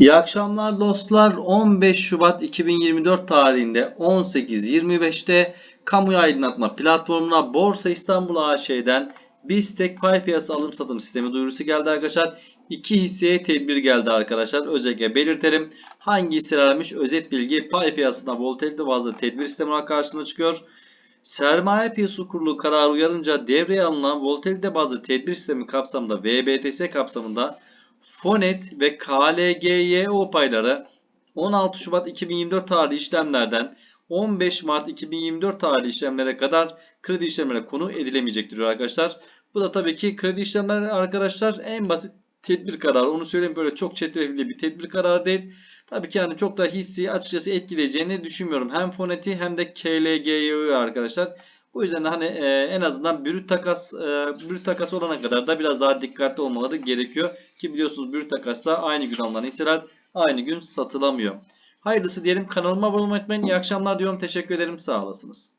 İyi akşamlar dostlar. 15 Şubat 2024 tarihinde 18.25'te kamuya aydınlatma platformuna Borsa İstanbul AŞ'den BISTEK pay piyasa alım satım sistemi duyurusu geldi arkadaşlar. İki hisseye tedbir geldi arkadaşlar. Özellikle belirtelim. Hangi hisselermiş özet bilgi pay piyasasında volatilite bazlı tedbir sistemi karşısına çıkıyor. Sermaye Piyasası Kurulu kararı uyarınca devreye alınan volatilite bazlı tedbir sistemi kapsamında VBTS kapsamında Fonet ve KLGYO payları 16 Şubat 2024 tarihli işlemlerden 15 Mart 2024 tarihli işlemlere kadar kredi işlemlerine konu edilemeyecektir arkadaşlar. Bu da tabii ki kredi işlemleri arkadaşlar en basit tedbir kararı. Onu söyleyeyim böyle çok çetrefilli bir tedbir kararı değil. Tabii ki yani çok da hissi açıkçası etkileyeceğini düşünmüyorum. Hem Fonet'i hem de KLGYO'yu arkadaşlar. Bu yüzden de hani e, en azından brüt takas e, brüt takas olana kadar da biraz daha dikkatli olmaları gerekiyor. Ki biliyorsunuz brüt takasta aynı gün alınan hisseler aynı gün satılamıyor. Hayırlısı diyelim kanalıma abone olmayı unutmayın. İyi akşamlar diyorum. Teşekkür ederim. Sağ olasınız.